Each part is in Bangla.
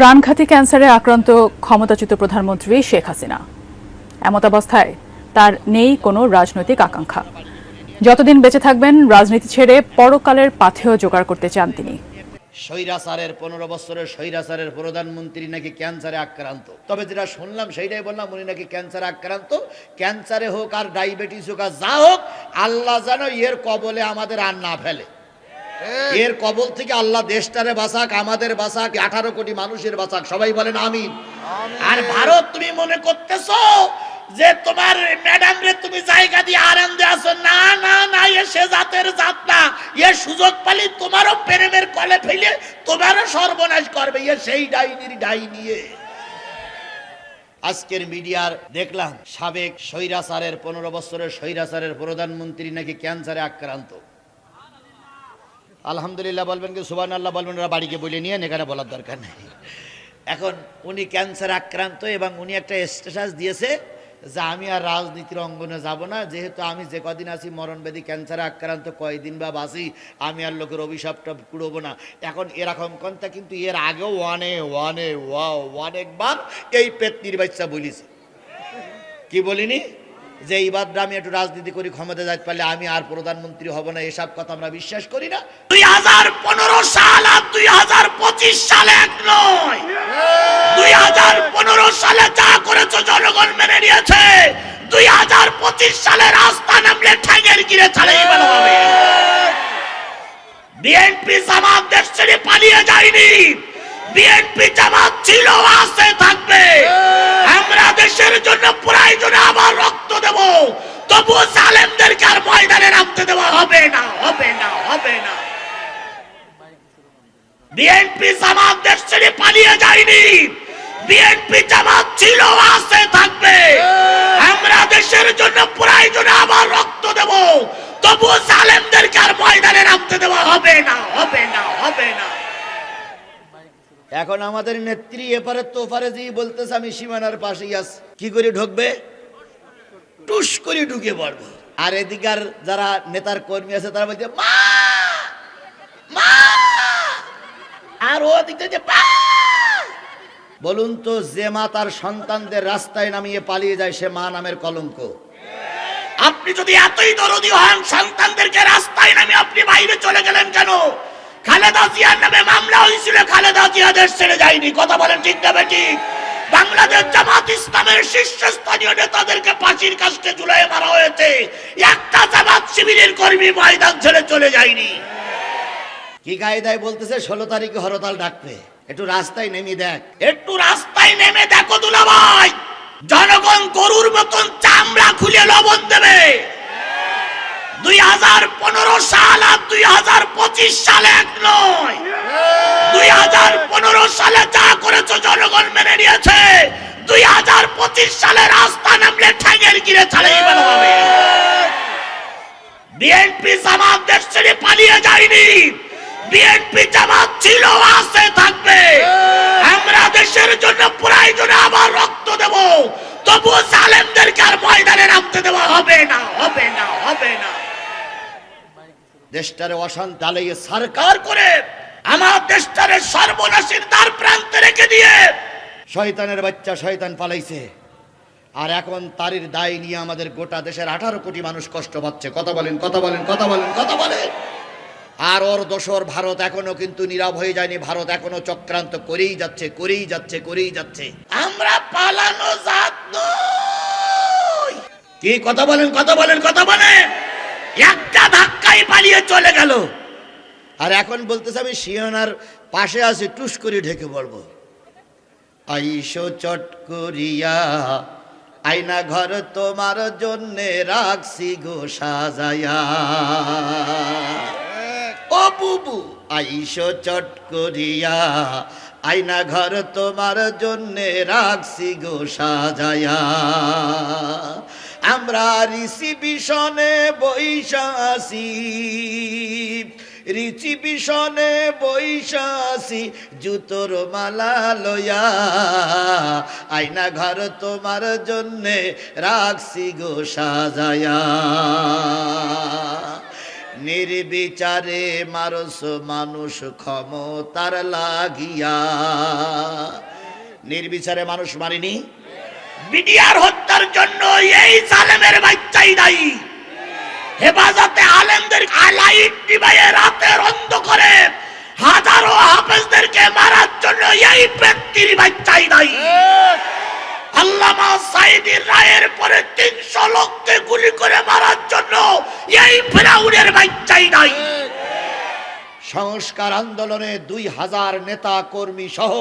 প্রাণঘাতী ক্যান্সারে আক্রান্ত ক্ষমতাচ্যুত প্রধানমন্ত্রী শেখ হাসিনা। এমতাবস্থায় তার নেই কোনো রাজনৈতিক আকাঙ্ক্ষা। যতদিন বেঁচে থাকবেন, রাজনীতি ছেড়ে পরকালের পাথেও জোগাড় করতে চান তিনি। স্বৈরাচারের পনেরো বছরের স্বৈরাচারের প্রধানমন্ত্রী নাকি ক্যান্সারে আক্রান্ত? তবে যেটা শুনলাম, সেইটাই বললাম, উনি নাকি ক্যান্সারে আক্রান্ত। ক্যান্সারে হোক আর ডায়াবেটিস হোক আর যা হোক, আল্লাহ যেন এর কবলে আমাদের আর না ফেলে। এর কবল থেকে আল্লাহ দেশটারে বাঁচাক আমাদের বাঁচাক আঠারো কোটি মানুষের বাঁচাক। সবাই বলেন আমি আর ভারত তুমি মনে করতেছো যে তোমার ম্যাডাম রে তুমি জায়গা দিয়ে আরাম দিয়ে আসো না না না এ সে জাতের জাত না। এ সুযোগ পালি তোমারও প্রেমের কলে ফেলে তোমারও সর্বনাশ করবে। এ সেই ডাইনির ডাই নিয়ে আজকের মিডিয়ার দেখলাম সাবেক স্বৈরাচারের পনেরো বছরের স্বৈরাচারের প্রধানমন্ত্রী নাকি ক্যান্সারে আক্রান্ত। আলহামদুলিল্লাহ বলবেন কি সুবান আল্লাহ বলবেন, ওরা বাড়িকে বলে নিয়ে এখানে বলার দরকার নেই। এখন উনি ক্যান্সার আক্রান্ত এবং উনি একটা স্ট্যাটাস দিয়েছে যে আমি আর রাজনীতির অঙ্গনে যাব না, যেহেতু আমি যে কদিন আছি মরণবেদী ক্যান্সারে আক্রান্ত, কয়দিন বা বাঁচি, আমি আর লোকের অভিশাপটা কুড়বো না। এখন এরকম কন্তা কিন্তু এর আগেও ওয়ানে ওয়ানে, ওয়াও অনেকবার এই পেতনির বাচ্চা বলিছে। কি বলিনি? যে এইবার আমি একটু রাজনীতি করি, ক্ষমতা যাইতে পারলে আমি আর প্রধানমন্ত্রী হব না, এসব কথা আমরা বিশ্বাস করি না। দুই হাজার পনেরো সাল আর দুই হাজার পঁচিশ সালে এক নয়। দুই হাজার পনেরো সালে যা করেছ জনগণ মেনে নিয়েছে। দুই হাজার পঁচিশ সালে রাস্তা নামলে ঠ্যাঙের গিরে চালাই ভালো হবে। বিএনপি জামাত দেশ ছেড়ে পালিয়ে যায়নি। বিএনপি জামাত ছিল আছে থাকবে। আমরা দেশের জন্য প্রয়োজনে আবার রক্ত দেব। তবু জালেমদেরকে আর ময়দানে নামতে দেওয়া হবে না হবে না হবে না। বিএনপি জামাত দেশ ছেড়ে পালিয়ে যায়নি। বিএনপি জামাত ছিল আছে থাকবে। আমরা দেশের জন্য প্রয়োজনে আবার রক্ত দেব। তবু জালেমদেরকে আর ময়দানে নামতে দেওয়া হবে না হবে না হবে না। এখন আমাদের নেত্রী এপারে তোফারে জি বলতেছে, আমি সীমানার পাশেই আছি। কি করে ঢুকবে? টুস করে ঢুকে পড়বে। আর এদিকার যারা নেতার কর্মী আছে, তারা বলছে, মা! মা! আর ও দিক থেকে বলুন তো, যে মা তার সন্তানদের রাস্তায় নামিয়ে পালিয়ে যায়, সে মা নামের কলঙ্ক। আপনি যদি এতই দরদি হন, সন্তানদেরকে রাস্তায় নামিয়ে আপনি বাইরে চলে গেলেন কেন? খালেদা জিয়ার নামে মামলা হয়েছিল খালেদা জিয়া দেশ ছেড়ে যায়নি। কথা বলেন ঠিক না ঠিক বাংলাদেশ জামাত ইসলামের শীর্ষস্থানীয় নেতাদেরকে ফাঁসির কাস্টে ঝুলাই মারা হয়েছে। একটা জামাত শিবিরের কর্মী ময়দান ছেড়ে চলে যায়নি। কি কায়দায় বলতেছে ষোলো তারিখে হরতাল ডাকবে? একটু রাস্তায় নেমে দেখ। একটু রাস্তায় নেমে দেখো দুলা ভাই জনগণ গরুর মতন চামড়া খুলে লবণ দেবে। দুই হাজার পনেরো সাল আর পঁচিশ সালে এক নয়। দুই হাজার পনেরো সালে যা করেছ জনগণ মেনে নিয়েছে। দুই হাজার পঁচিশ সালে রাস্তা নামলে ঠ্যাঙের গিরে ছাড়াই ভালো হবে। বিএনপি জামাত দেশ ছেড়ে পালিয়ে যায়নি। বিএনপি জামাত ছিল, আছে, থাকবে আমরা দেশের জন্য প্রয়োজনে আবার রক্ত দেব তবু জালেমদেরকে আর ময়দানে নামতে দেওয়া হবে না হবে না হবে না দেশটারে অশান্ত আলাইয়ে সরকার করে, আমার দেশটারে সর্বনাশের দ্বার প্রান্তে রেখে দিয়ে শয়তানের বাচ্চা শয়তান পালাইছে। আর এখন তারির দায় নিয়ে আমাদের গোটা দেশের আঠারো কোটি মানুষ কষ্ট পাচ্ছে। কথা বলেন কথা বলেন কথা বলেন কথা বলেন। আর ওর দোসর ভারত এখনও কিন্তু নীরব হয়ে যায়নি। ভারত এখনও চক্রান্ত করেই যাচ্ছে করেই যাচ্ছে করেই যাচ্ছে। আমরা পালানো জাত কি? কথা বলেন কথা বলেন কথা বলেন। একটা ধাক্কায় পালিয়ে চলে গেল। আর এখন বলতেছে আমি শিয়নার পাশে আছি, টুস করে ঢেকে পড়ব আইসো চট করিয়া, আয়না ঘর তোমার জন্যে রাখছি গো সাজায়া। ও বুবু, আইসো চট করিয়া, আয়না ঘর তোমার জন্যে রাখছি গো সাজায়া। আমরা বিষণে বৈশাসি। রিচি বিষণে বৈশাসি, জুতোর মালা লয়া। আয়না ঘর তোমার জন্যে রাখছি গো সাজায়া। নির্বিচারে মারস মানুষ ক্ষমতার লাগিয়া। নির্বিচারে মানুষ মারিনি? বিডিআর হত্যার জন্য এই জালেমের বাচ্চাই দায়ী। হেফাজতে আলেমদের আলাইট ডিবাইয়ে রাতের হাজারো হাফেজদেরকে মারার জন্য এই ব্যক্তির বাচ্চাই দায়ী। আল্লামা সাইদির রায়ের পরে তিনশো লোককে গুলি করে মারার জন্য এই ফেরাউনের বাচ্চাই সংস্কার আন্দোলনে দুই হাজার নেতা কর্মী সহ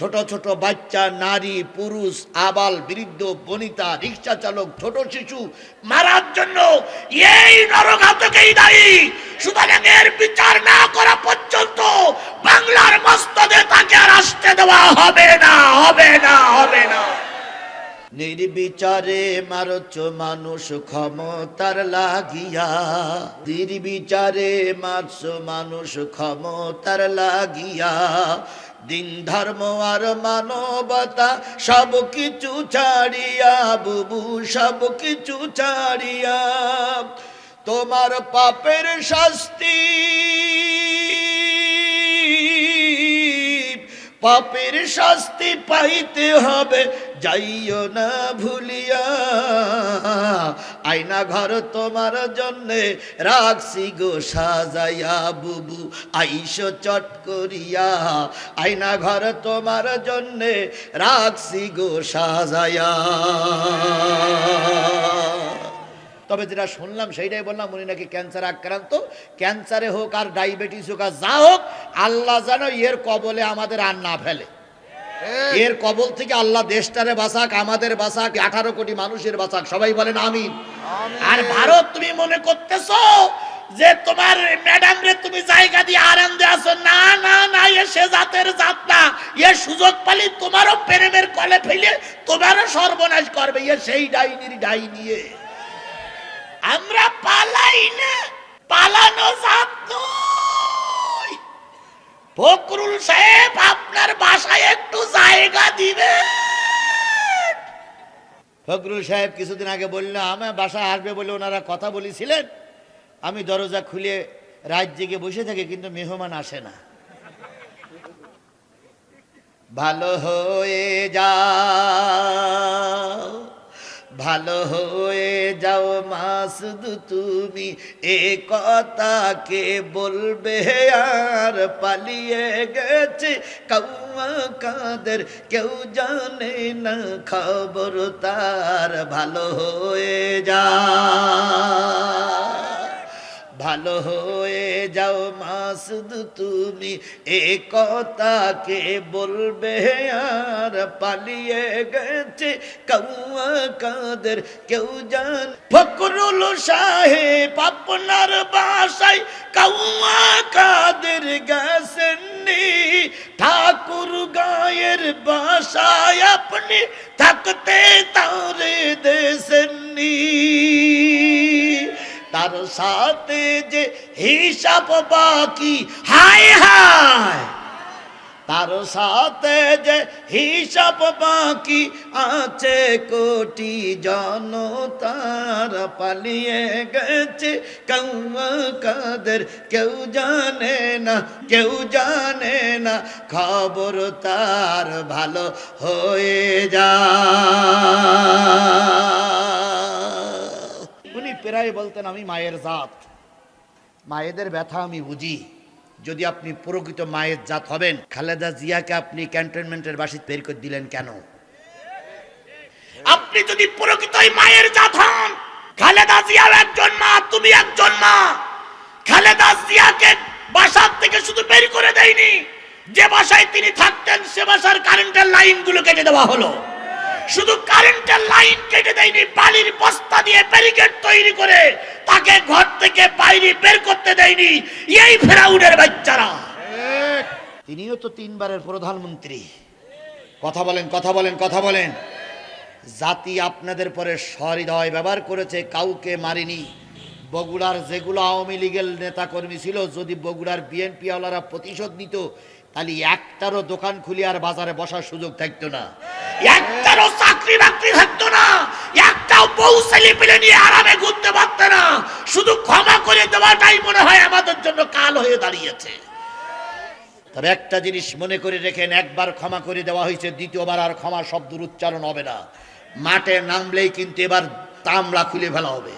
ছোট ছোট বাচ্চা, নারী, পুরুষ, আবাল, বৃদ্ধ, বনিতা, রিক্সা চালক, ছোট শিশু মারার জন্য এই নরঘাতকেই দায়ী। সুতরাং এর বিচার না করা পর্যন্ত বাংলার মস্তদে তাকে আর আসতে দেওয়া হবে না হবে না হবে না। নির্বিচারে মারচ মানুষ ক্ষমতার লাগিয়া। নির্বিচারে মারছ মানুষ ক্ষমতার লাগিয়া। দিন ধর্ম আর মানবতা সব কিছু ছাড়িয়া, বুবু, সব কিছু ছাড়িয়া। তোমার পাপের শাস্তি পাপের শাস্তি পাইতে হবে, যাইও না ভুলিয়া। আয়না ঘর তোমার জন্যে রাখছি গো সাজাইয়া বুবু। আইস চট করিয়া আয়না ঘর তোমার জন্যে রাখছি গো সাজাইয়া। তবে যেটা শুনলাম সেইটাই বললাম উনি নাকি ক্যান্সার আক্রান্ত। ক্যান্সারে হোক আর ডায়াবেটিস হোক আর যা হোক আল্লাহ যেন এর কবলে আমাদের আর না ফেলে। এর কবল থেকে আল্লাহ দেশটারে বাঁচাক আমাদের বাঁচাক আঠারো কোটি মানুষের বাঁচাক। সবাই বলেন আমিন। আর ভারত তুমি মনে করতেছো যে তোমার ম্যাডাম রে তুমি জায়গা দিয়ে দিয়ে আসো না না না, এ সে জাতের জাত না। এ সুযোগ পালি তোমারও প্রেমের কলে ফেলে তোমারও সর্বনাশ করবে। এ সেই ডাইনির ডাই নিয়ে আমরা পালাই না, পালানো জাত নয় ফকরুল সাহেব আপনার বাসায় একটু জায়গা দিবে ফকরুল সাহেব কিছুদিন আগে বলল আমার বাসায় আসবে বলে ওনারা কথা বলেছিলেন। আমি দরজা খুলে রাত জেগে বসে থাকি, কিন্তু মেহমান আসে না। ভালো হয়ে যাও, ভালো হয়ে যাও মাসুদ তুমি। এ কথাকে বলবে আর পালিয়ে গেছে কাউয়া কাদের কেউ জানে না খবর তার ভালো হয়ে যা। ভালো হয়ে যাও মাসুদ, তুমি এ কথাকে বলবে আর পালিয়ে গেছে কৌয়া কাদের কেউ জান। ফকরুল সাহেব আপনার বাসায় কৌয়া কাদের গেছেননি? ঠাকুর সাথে যে হিসাব বাকি। হায় হায়! তার সাথে যে হিসাব বাকি আছে, কোটি জনতার পালিয়ে গেছে। কৌয়া কাদের, কেউ জানে না, কেউ জানে না, খবর তার ভালো হয়ে যা প্রায় বলতেন, আমি মায়ের জাত। মায়েদের ব্যথা আমি বুঝি। যদি আপনি প্রকৃত মায়ের জাত হবেন, খালেদা জিয়াকে আপনি ক্যান্টনমেন্টের বাসিত বের করে দিলেন কেন? আপনি যদি প্রকৃত মায়ের জাত হন, খালেদা জিয়াও একজন মা, তুমি একজন মা। খালেদা জিয়াকে বাসার থেকে শুধু বের করে দেয়নি, যে বাসায় তিনি থাকতেন, সে বাসার কারেন্টের লাইনগুলো কেটে দেওয়া হলো। শুধু কারেন্টের লাইন কেটে দেয়নি, বালির বস্তা দিয়ে ব্যারিকেড তৈরি করে তাকে ঘর থেকে বাইরে বের করতে দেয়নি। এই ফেরাউনের বাচ্চারা। তিনিও তো তিনবারের প্রধানমন্ত্রী। কথা বলেন কথা বলেন কথা বলেন। জাতি আপনাদের পরে সহৃদয় ব্যবহার করেছে, কাউকে মারিনি। বগুড়ার যেগুলো আওয়ামী লীগের নেতাকর্মী ছিল, যদি বগুড়ার বিএনপি ওয়ালারা প্রতিশোধ নিত, তাহলে একটারও দোকান খুলে আর বাজারে বসার সুযোগ থাকতো না। একটারও চাকরি বাকরি থাকতো না, একটাও বউ ছেলে পেলে নিয়ে আরামে ঘুরতে পারতো না। শুধু ক্ষমা করে দেওয়াটাই মনে হয় আমাদের জন্য কাল হয়ে দাঁড়িয়েছে। তবে একটা জিনিস মনে করে রেখেন, একবার ক্ষমা করে দেওয়া হয়েছে, দ্বিতীয়বার আর ক্ষমা শব্দের উচ্চারণ হবে না। মাঠে নামলেই কিন্তু এবার তামলা খুলে ফেলা হবে।